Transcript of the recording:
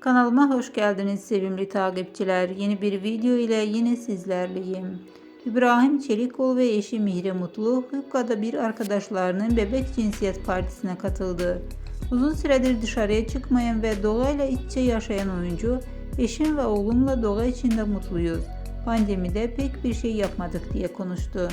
Kanalıma hoş geldiniz sevimli takipçiler. Yeni bir video ile yine sizlerleyim. İbrahim Çelikoğlu ve eşi Mihre Mutlu, Hükka'da bir arkadaşlarının bebek cinsiyet partisine katıldı. Uzun süredir dışarıya çıkmayan ve doğayla iç içe yaşayan oyuncu, eşim ve oğlumla doğa içinde mutluyuz. Pandemide pek bir şey yapmadık diye konuştu.